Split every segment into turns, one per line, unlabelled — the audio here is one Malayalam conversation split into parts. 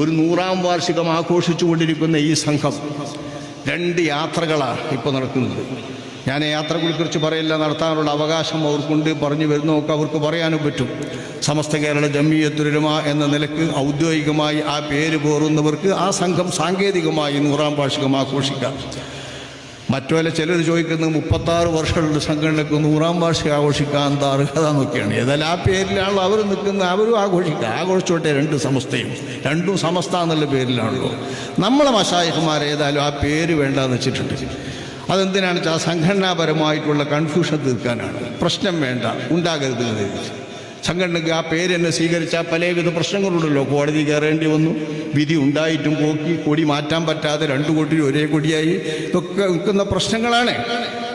ഒരു നൂറാം വാർഷികം ആഘോഷിച്ചുകൊണ്ടിരിക്കുന്ന ഈ സംഘം രണ്ട് യാത്രകളാണ് ഇപ്പോൾ നടക്കുന്നത്. ഞാൻ യാത്രകളെക്കുറിച്ച് പറയില്ല നടത്താനുള്ള അവകാശം അവർക്കുണ്ട് പറഞ്ഞു വരുന്നതൊക്കെ അവർക്ക് പറയാനും പറ്റും. സമസ്ത കേരള ജമ്മിയത്തുരുമ എന്ന നിലയ്ക്ക് ഔദ്യോഗികമായി ആ പേര് പോറുന്നവർക്ക് ആ സംഘം സാങ്കേതികമായി നൂറാം വാർഷികം ആഘോഷിക്കാം. മറ്റുപോലെ ചിലർ ചോദിക്കുന്നത് മുപ്പത്താറ് വർഷമുള്ള സംഘടനക്ക് നൂറാം വാർഷികം ആഘോഷിക്കാൻ എന്താ അർഹത എന്നൊക്കെയാണ്. ഏതായാലും ആ പേരിലാണല്ലോ അവർ നിൽക്കുന്നത് അവരും ആഘോഷിക്കുക. ആഘോഷിച്ചോട്ടെ രണ്ട് സമസ്തയും. രണ്ടും സമസ്ത എന്നുള്ള പേരിലാണല്ലോ. നമ്മളെ മഷായിഹന്മാർ ഏതായാലും ആ പേര് വേണ്ടെന്ന് വെച്ചിട്ടുണ്ട്. അതെന്തിനാണെന്ന് വെച്ചാൽ സംഘടനാപരമായിട്ടുള്ള കൺഫ്യൂഷൻ തീർക്കാനാണ്. പ്രശ്നം വേണ്ട. ഉണ്ടാകരുത് എന്ന്. സംഘടനയ്ക്ക് ആ പേര് തന്നെ സ്വീകരിച്ചാൽ പലവിധ പ്രശ്നങ്ങളുണ്ടല്ലോ. കോടതി കയറേണ്ടി വന്നു. വിധി ഉണ്ടായിട്ടും പോക്കി. കൊടി മാറ്റാൻ പറ്റാതെ രണ്ട് കോടി ഒരേ കൊടിയായി. ഇതൊക്കെ നിൽക്കുന്ന പ്രശ്നങ്ങളാണ്.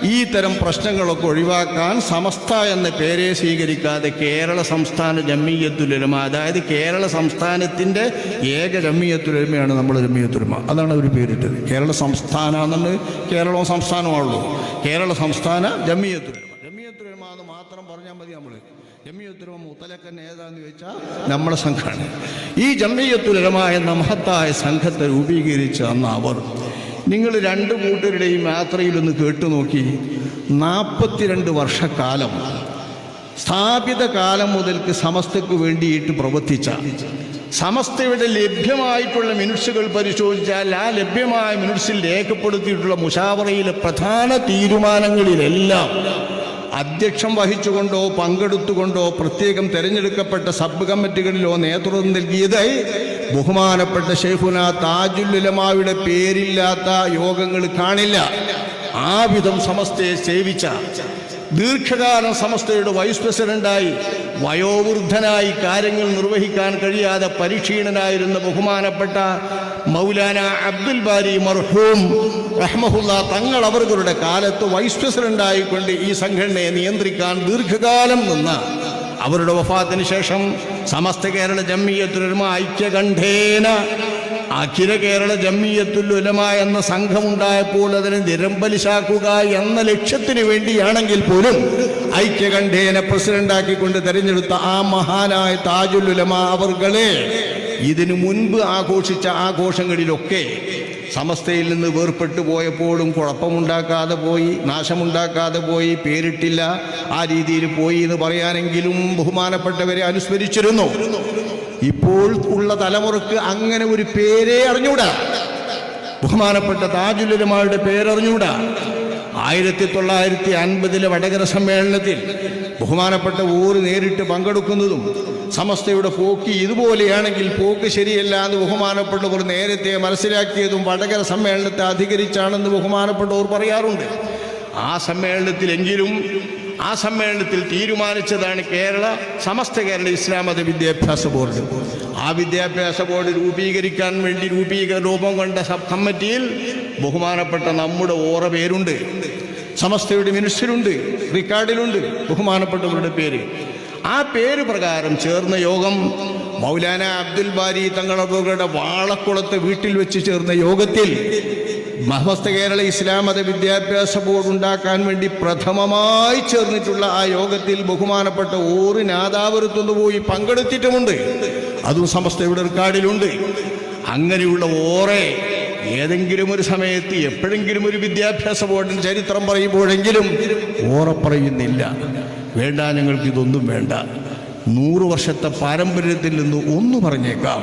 ഈ തരം പ്രശ്നങ്ങളൊക്കെ ഒഴിവാക്കാൻ സമസ്ത എന്ന പേരെ സ്വീകരിക്കാതെ കേരള സംസ്ഥാന ജമ്മിയത്തുലമ അതായത് കേരള സംസ്ഥാനത്തിന്റെ ഏക ജമ്മിയത്തുലമയാണ് നമ്മൾ ജമ്മിയത്തുലമ അതാണ് അവർ പേരിട്ടത്. കേരള സംസ്ഥാന എന്നുള്ളത് കേരളവും സംസ്ഥാനമാണല്ലോ കേരള സംസ്ഥാന ജമ്മിയത്തുലമ ജമ്മിയത്തുലമ എന്ന് മാത്രം പറഞ്ഞാൽ മതി നമ്മൾ ജമ്മിയത്തുലമ മുത്തലക്കൻ ഏതാന്ന് ചോദിച്ചാൽ നമ്മളെ സംഘമാണ് ഈ ജമ്മിയത്തുലമ എന്ന മഹത്തായ സംഘത്തെ രൂപീകരിച്ച അന്ന് അവർ. നിങ്ങൾ രണ്ട് കൂട്ടരുടെയും യാത്രയിലൊന്ന് കേട്ടു നോക്കി. നാൽപ്പത്തിരണ്ട് വർഷക്കാലം സ്ഥാപിത കാലം മുതൽക്ക് സമസ്തക്ക് വേണ്ടിയിട്ട് പ്രവർത്തിച്ച സമസ്തയുടെ ലഭ്യമായിട്ടുള്ള മിനുഷ്യകൾ പരിശോധിച്ചാൽ ആ ലഭ്യമായ മിനുട്സിൽ രേഖപ്പെടുത്തിയിട്ടുള്ള മുഷാവറയിലെ പ്രധാന തീരുമാനങ്ങളിലെല്ലാം അധ്യക്ഷം വഹിച്ചുകൊണ്ടോ പങ്കെടുത്തുകൊണ്ടോ പ്രത്യേകം തെരഞ്ഞെടുക്കപ്പെട്ട സബ് കമ്മിറ്റികളിലോ നേതൃത്വം നൽകിയതായി ബഹുമാനപ്പെട്ട ഷെയ്ഖുന താജുല്ലുലമായുടെ പേരില്ലാത്ത യോഗങ്ങൾ കാണില്ല. ആ വിധം സമസ്തയെ സേവിച്ച ദീർഘകാലം സമസ്തയുടെ വൈസ് പ്രസിഡന്റായി വയോവൃദ്ധനായി കാര്യങ്ങൾ നിർവഹിക്കാൻ കഴിയാതെ പരിക്ഷീണനായിരുന്ന ബഹുമാനപ്പെട്ട മൗലാന അബ്ദുൽ ബാരി മർഹൂം റഹ്മഹുല്ല തങ്ങൾ അവരുടെ കാലത്ത് വൈസ് പ്രസിഡന്റായിക്കൊണ്ട് ഈ സംഘടനയെ നിയന്ത്രിക്കാൻ ദീർഘകാലം നിന്ന അവരുടെ വഫാത്തിന് ശേഷം സമസ്ത കേരള ജമ്മിയത്തുലമ ഐക്യകണ്ഠേന അഖില കേരള ജമ്മിയത്തുൽ ഉലമ എന്ന സംഘമുണ്ടായപ്പോൾ അതിനെ നിരമ്പലിശാക്കുക എന്ന ലക്ഷ്യത്തിന് വേണ്ടിയാണെങ്കിൽ പോലും ഐക്യകണ്ഠേന പ്രസിഡന്റാക്കിക്കൊണ്ട് തെരഞ്ഞെടുത്ത ആ മഹാനായ താജുലുലമ അവർകളെ ഇതിനു മുൻപ് ആഘോഷിച്ച ആഘോഷങ്ങളിലൊക്കെ സമസ്തയിൽ നിന്ന് വേർപെട്ടു പോയപ്പോഴും കുഴപ്പമുണ്ടാക്കാതെ പോയി നാശമുണ്ടാക്കാതെ പോയി പേരിട്ടില്ല ആ രീതിയിൽ പോയി എന്ന് പറയാനെങ്കിലും ബഹുമാനപ്പെട്ടവരെ അനുസ്മരിച്ചിരുന്നു. ഇപ്പോൾ ഉള്ള തലമുറയ്ക്ക് അങ്ങനെ ഒരു പേരേ അറിഞ്ഞൂടാ. ബഹുമാനപ്പെട്ട താജുലരുമാരുടെ പേരറിഞ്ഞൂടാ. ആയിരത്തി തൊള്ളായിരത്തി അൻപതിലെ വടകര സമ്മേളനത്തിൽ ബഹുമാനപ്പെട്ട ഊര് നേരിട്ട് പങ്കെടുക്കുന്നതും സമസ്തയുടെ പോക്ക് ഇതുപോലെയാണെങ്കിൽ പോക്ക് ശരിയല്ല എന്ന് ബഹുമാനപ്പെട്ടവർ നേരത്തെ മനസ്സിലാക്കിയതും വടകര സമ്മേളനത്തെ അധികരിച്ചാണെന്ന് ബഹുമാനപ്പെട്ടവർ പറയാറുണ്ട്. ആ സമ്മേളനത്തിലെങ്കിലും ആ സമ്മേളനത്തിൽ തീരുമാനിച്ചതാണ് കേരള സമസ്ത കേരള ഇസ്ലാം മത വിദ്യാഭ്യാസ ബോർഡ്. ആ വിദ്യാഭ്യാസ ബോർഡ് രൂപീകരിക്കാൻ വേണ്ടി രൂപീകര രൂപം കൊണ്ട സബ് കമ്മിറ്റിയിൽ ബഹുമാനപ്പെട്ട നമ്മുടെ ഓറ പേരുണ്ട്. സമസ്തയുടെ മിനിസ്റ്ററുണ്ട് റിക്കാർഡിലുണ്ട് ബഹുമാനപ്പെട്ടവരുടെ പേര്. ആ പേര് പ്രകാരം ചേർന്ന യോഗം മൗലാന അബ്ദുൽ ബാരി തങ്ങളവരുടെ വാളക്കുളത്ത് വീട്ടിൽ വെച്ച് ചേർന്ന യോഗത്തിൽ മഹസ്ത കേരള ഇസ്ലാം മത വിദ്യാഭ്യാസ ബോർഡ് ഉണ്ടാക്കാൻ വേണ്ടി പ്രഥമമായി ചേർന്നിട്ടുള്ള ആ യോഗത്തിൽ ബഹുമാനപ്പെട്ട ഓറ് നാദാപുരത്തുനിന്ന് പോയി പങ്കെടുത്തിട്ടുമുണ്ട്. അതും സമസ്തയുടെ റെക്കാർഡിലുണ്ട്. അങ്ങനെയുള്ള ഓറെ ഏതെങ്കിലും ഒരു സമയത്ത് എപ്പോഴെങ്കിലും ഒരു വിദ്യാഭ്യാസ ബോർഡിന് ചരിത്രം പറയുമ്പോഴെങ്കിലും ഓറ പറയുന്നില്ല. വേണ്ട ഞങ്ങൾക്ക് ഇതൊന്നും വേണ്ട. നൂറ് വർഷത്തെ പാരമ്പര്യത്തിൽ നിന്ന് ഒന്ന് പറഞ്ഞേക്കാം.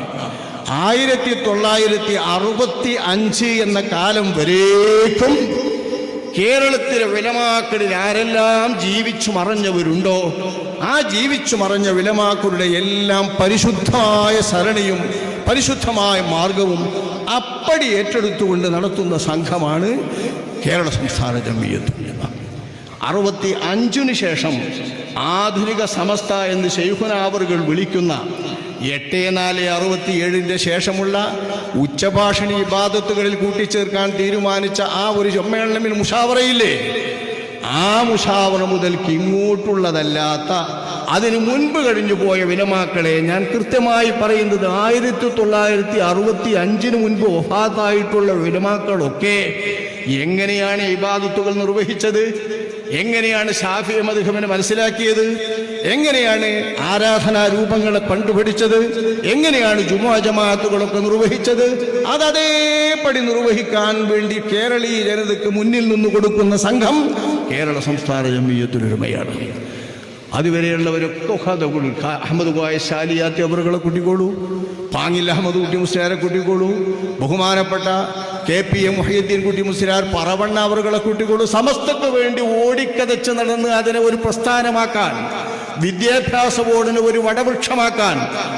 ആയിരത്തി തൊള്ളായിരത്തി അറുപത്തി അഞ്ച് എന്ന കാലം വരേക്കും കേരളത്തിലെ വിലമാക്കളിൽ ആരെല്ലാം ജീവിച്ചു മറഞ്ഞവരുണ്ടോ? ആ ജീവിച്ചു മറഞ്ഞ വിലമാക്കളുടെ എല്ലാം പരിശുദ്ധമായ സരണിയും പരിശുദ്ധമായ മാർഗവും അപ്പടി ഏറ്റെടുത്തുകൊണ്ട് നടത്തുന്ന സംഘമാണ് കേരള സംസ്ഥാന ജമ്മിയത്തുലമ അറുപത്തി അഞ്ചിന് ശേഷം ആധുനിക സമസ്ത എന്ന് ശൈഖുനാവറുകൾ വിളിക്കുന്ന എട്ട് നാല് അറുപത്തി ഏഴിന്റെ ശേഷമുള്ള ഉച്ചഭാഷണി ഇബാദത്തുകളിൽ കൂട്ടിച്ചേർക്കാൻ തീരുമാനിച്ച ആ ഒരു സമ്മേളനമിൽ മുഷാവറയില്ലേ? ആ മുഷാവറ മുതൽക്ക് ഇങ്ങോട്ടുള്ളതല്ലാത്ത അതിനു മുൻപ് കഴിഞ്ഞു പോയ വിലമാക്കളെ ഞാൻ കൃത്യമായി പറയുന്നത് ആയിരത്തി തൊള്ളായിരത്തി അറുപത്തി അഞ്ചിന് മുൻപ് ഒഫാത്തായിട്ടുള്ള വിലമാക്കളൊക്കെ എങ്ങനെയാണ് ഇബാദത്തുകൾ നിർവഹിച്ചത്? എങ്ങനെയാണ് ഷാഫി മധുഹമിനെ മനസ്സിലാക്കിയത്? എങ്ങനെയാണ് ആരാധനാ രൂപങ്ങളെ കണ്ടുപിടിച്ചത്? എങ്ങനെയാണ് ജുമാ ജമാഅത്തുകളൊക്കെ നിർവഹിച്ചത്? അത് അതേപടി നിർവഹിക്കാൻ വേണ്ടി കേരളീയ ജനതയ്ക്ക് മുന്നിൽ നിന്ന് കൊടുക്കുന്ന സംഘം കേരള സംസ്ഥാന ജമീയത്തിലൊരുമയാണ് അതുവരെയുള്ളവരൊക്കെ അഹമ്മദ് കോയ ശാലിയാത്തി അവറുകളെ കൂട്ടിക്കോളൂ. പാങ്ങിൽ അഹമ്മദ് കുട്ടി മുസ്ലിയാരെ കൂട്ടിക്കോളൂ. ബഹുമാനപ്പെട്ട കെ പി എം മുഹീദ്ദീൻ കുട്ടി മുസ്ലിയാർ പറവണ്ണ അവറുകളെ കൂട്ടിക്കോളൂ. സമസ്തക്ക് വേണ്ടി ഓടിക്കതച്ച് നടന്ന് അതിനെ ഒരു പ്രസ്ഥാനമാക്കാൻ വിദ്യാഭ്യാസ ബോർഡിന് ഒരു വടവൃക്ഷമാക്കാൻ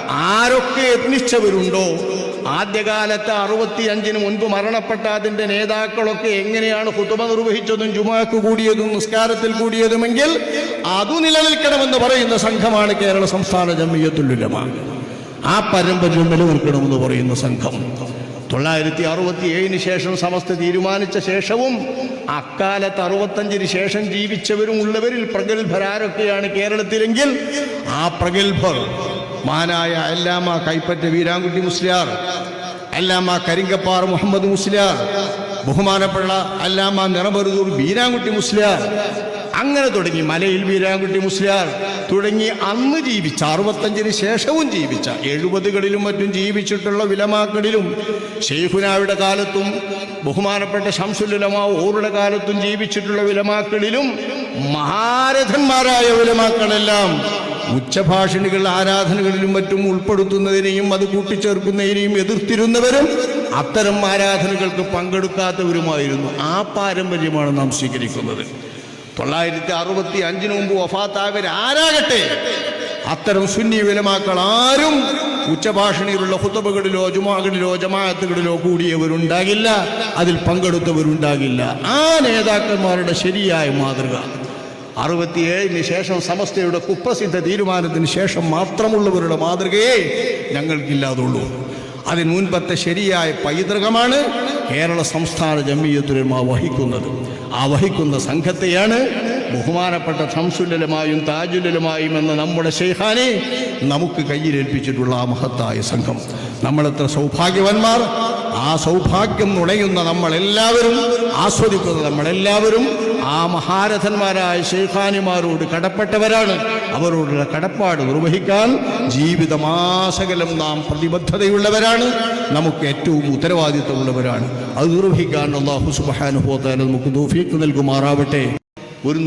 ആരൊക്കെ യത്നിച്ചവരുണ്ടോ ആദ്യകാലത്ത് അറുപത്തി അഞ്ചിന് മുൻപ് മരണപ്പെട്ട അതിന്റെ നേതാക്കളൊക്കെ എങ്ങനെയാണ് ഹുതുമ നിർവഹിച്ചതും ജുമാക്ക് കൂടിയതും നിസ്കാരത്തിൽ കൂടിയതുമെങ്കിൽ അതു നിലനിൽക്കണമെന്ന് പറയുന്ന സംഘമാണ് കേരള സംസ്ഥാന ജമ്മിയത്തുല്ലുലമ ആ പാരമ്പര്യം നിലനിൽക്കണമെന്ന് പറയുന്ന സംഘം. തൊള്ളായിരത്തി അറുപത്തി ഏഴിന് ശേഷം സമസ്ത തീരുമാനിച്ച ശേഷവും അക്കാലത്ത് അറുപത്തഞ്ചിന് ശേഷം ജീവിച്ചവരും ഉള്ളവരിൽ പ്രഗത്ഭരാരൊക്കെയാണ് കേരളത്തിലെങ്കിൽ ആ പ്രഗത്ഭർ മാനായ അല്ലാമ കൈപ്പറ്റ വീരാൻകുട്ടി മുസ്ലിയാർ അല്ലാമ കരിങ്കപ്പാർ മുഹമ്മദ് മുസ്ലിയാർ ബഹുമാനപ്പെട്ട അല്ലാമ നിറമരുതൂർ വീരാൻകുട്ടി മുസ്ലിയാർ അങ്ങനെ തുടങ്ങി മലയിൽ വീരാൻകുട്ടി മുസ്ലിയാർ തുടങ്ങി അന്ന് ജീവിച്ച അറുപത്തഞ്ചിന് ശേഷവും ജീവിച്ച എഴുപതുകളിലും മറ്റും ജീവിച്ചിട്ടുള്ള വിലമാക്കളിലും ഷെയ്ഖുനായുടെ കാലത്തും ബഹുമാനപ്പെട്ട ശംസുലമാ ഓറുടെ കാലത്തും ജീവിച്ചിട്ടുള്ള വിലമാക്കളിലും മഹാരഥന്മാരായ വിലമാക്കളെല്ലാം ഉച്ചഭാഷിണികൾ ആരാധനകളിലും മറ്റും ഉൾപ്പെടുത്തുന്നതിനെയും അത് കൂട്ടിച്ചേർക്കുന്നതിനെയും എതിർത്തിരുന്നവരും അത്തരം ആരാധനകൾക്ക് പങ്കെടുക്കാത്തവരുമായിരുന്നു. ആ പാരമ്പര്യമാണ് നാം സ്വീകരിക്കുന്നത്. തൊള്ളായിരത്തി അറുപത്തി അഞ്ചിന് മുമ്പ് വഫാത്തായവർ ആരാകട്ടെ? അത്തരം സുന്നി വിലമാക്കൾ ആരും ഉച്ചഭാഷണിയിലുള്ള ഹുത്തബുകളിലോ ജുമാകളിലോ ജമാഅത്തുകളിലോ കൂടിയവരുണ്ടാകില്ല. അതിൽ പങ്കെടുത്തവരുണ്ടാകില്ല. ആ നേതാക്കന്മാരുടെ ശരിയായ മാതൃക അറുപത്തിയേഴിന് ശേഷം സമസ്തയുടെ കുപ്രസിദ്ധ തീരുമാനത്തിന് ശേഷം മാത്രമുള്ളവരുടെ മാതൃകയെ ഞങ്ങൾക്കില്ലാതുള്ളൂ. അതിന് മുൻപത്തെ ശരിയായ പൈതൃകമാണ് കേരള സംസ്ഥാന ജമീയത്തുലമ വഹിക്കുന്നത്. ആ വഹിക്കുന്ന സംഘത്തെയാണ് ബഹുമാനപ്പെട്ട ഷംസുല്ലലുമായും താജുല്ലലുമായും എന്ന നമ്മുടെ ഷെയ്ഖാനെ നമുക്ക് കയ്യിലേൽപ്പിച്ചിട്ടുള്ള ആ മഹത്തായ സംഘം. നമ്മളെത്ര സൗഭാഗ്യവാന്മാർ ആ സൗഭാഗ്യം നുണയുന്ന നമ്മളെല്ലാവരും ആസ്വദിക്കുന്ന നമ്മളെല്ലാവരും ആ മഹാരഥന്മാരായ ഷെയ്ഖാനിമാരോട് കടപ്പെട്ടവരാണ്. അവരോടുള്ള കടപ്പാട് നിർവഹിക്കാൻ ജീവിതമാസകലം നാം പ്രതിബദ്ധതയുള്ളവരാണ്. നമുക്ക് ഏറ്റവും ഉത്തരവാദിത്തമുള്ളവരാണ്. അത് നിർവഹിക്കാൻ അള്ളാഹു സുബാനുഭവത്താൽ നമുക്ക് നൽകുമാറാവട്ടെ. ഒരു